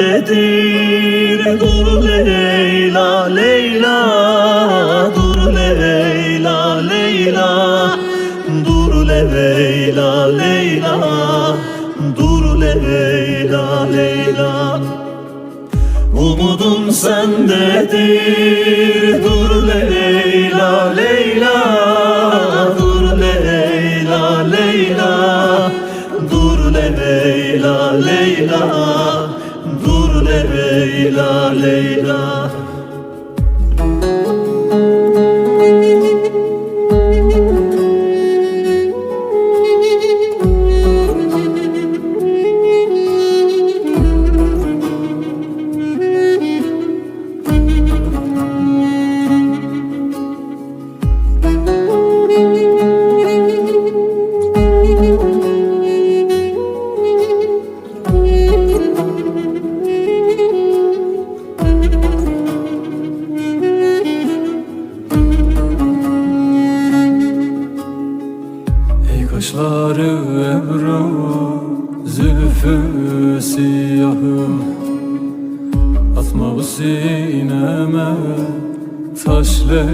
Nedir? Dur Leyla Leyla. Dur Leyla Leyla. Dur Leyla Leyla. Dur Leyla Leyla. Umudum sendedir. Dur Leyla Leyla. Dur Leyla Leyla. Dur Leyla Leyla Leyla Leyla kaşları ebru Zülfü siyahım Atma bu sineme Taşle